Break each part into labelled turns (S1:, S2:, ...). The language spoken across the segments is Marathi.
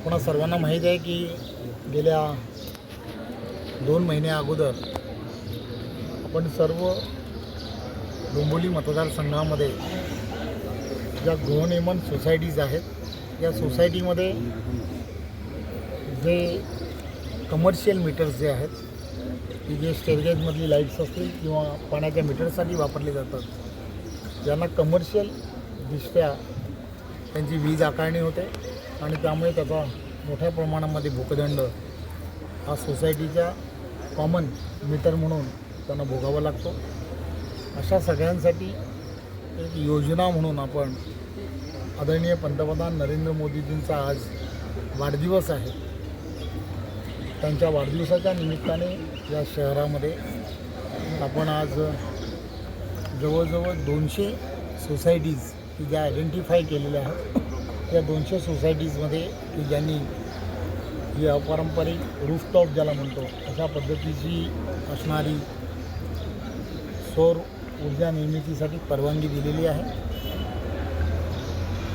S1: आपणा सर्वांना माहीत आहे की गेल्या दोन महिन्या अगोदर आपण सर्व डोंबोली मतदारसंघामध्ये ज्या गृहनिर्माण सोसायटीज आहेत या सोसायटीमध्ये जे कमर्शियल मीटर्स जे आहेत की जे स्टेरगेजमधली लाईट्स असतील किंवा पाण्याच्या मीटरसाठी वापरले जातात ज्यांना कमर्शियल दृष्ट्या त्यांची वीज आकारणी होते. आणि त्यामुळे त्याचा मोठ्या प्रमाणामध्ये भूकदंड हा सोसायटीच्या कॉमन मीटर म्हणून त्यांना भोगावा लागतो. अशा सगळ्यांसाठी एक योजना म्हणून आपण आदरणीय पंतप्रधान नरेंद्र मोदीजींचा आज वाढदिवस आहे. त्यांच्या वाढदिवसाच्या निमित्ताने या शहरामध्ये आपण आज जवळजवळ दोनशे सोसायटीज की ज्या आयडेंटिफाय केलेल्या आहेत या दोनशे सोसायटीजमध्ये की ज्यांनी ही अपारंपरिक रूफटॉप ज्याला म्हणतो अशा पद्धतीची असणारी सौर ऊर्जा निर्मितीसाठी परवानगी दिलेली आहे.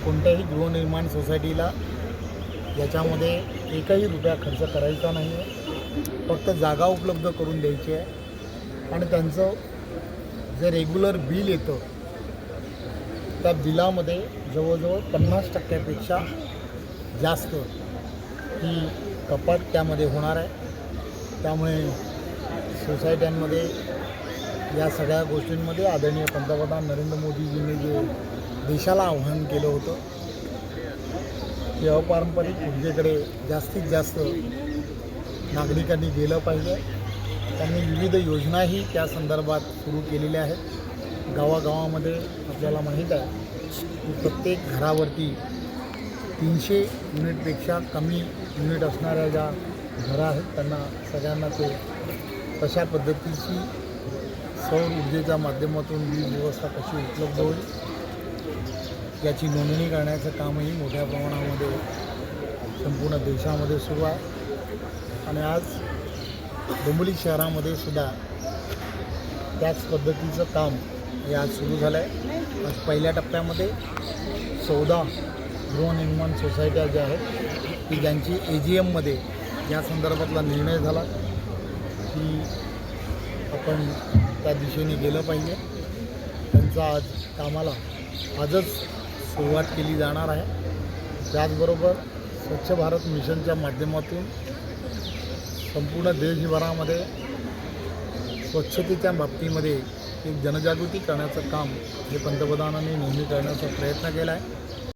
S1: कोणत्याही गृहनिर्माण सोसायटीला याच्यामध्ये एकही रुपया खर्च करायचा नाही आहे. फक्त जागा उपलब्ध करून द्यायची आहे. आणि त्यांचं जे रेग्युलर बिल येतं त्या बिलामध्ये जवळजवळ पन्नास टक्क्यापेक्षा जास्त ही कपात त्यामध्ये होणार आहे. त्यामुळे सोसायट्यांमध्ये या सगळ्या गोष्टींमध्ये आदरणीय पंतप्रधान नरेंद्र मोदीजींनी जे देशाला आव्हान केलं होतं की अपारंपरिक ऊर्जेकडे जास्तीत जास्त नागरिकांनी गेलं पाहिजे. त्यांनी विविध योजनाही त्या संदर्भात सुरू केलेल्या आहेत. गावागावामध्ये आपल्याला माहीत आहे की प्रत्येक घरावरती तीनशे युनिटपेक्षा कमी युनिट असणाऱ्या ज्या घरं आहेत त्यांना सगळ्यांना ते तशा पद्धतीची सौर ऊर्जेच्या माध्यमातून वीज व्यवस्था कशी उपलब्ध होईल याची नोंदणी करण्याचं कामही मोठ्या प्रमाणामध्ये संपूर्ण देशामध्ये सुरू आहे. आणि आज डोंबिवली शहरामध्ये सुद्धा त्याच पद्धतीचं काम हे आज सुरू झालं आहे आज पहिल्या टप्प्यामध्ये चौदा गृहनिर्माण सोसायट्या ज्या आहेत की ज्यांची ए जी एममध्ये या संदर्भातला निर्णय झाला की आपण त्या दिशेने गेलं पाहिजे. त्यांचा आज कामाला आजच सुरुवात केली जाणार आहे. त्याचबरोबर स्वच्छ भारत मिशनच्या माध्यमातून संपूर्ण देशभरामध्ये स्वच्छतेच्या बाबतीमध्ये एक जनजागृती करण्याचं काम हे पंतप्रधानांनी नेहमी करण्याचा प्रयत्न केला आहे.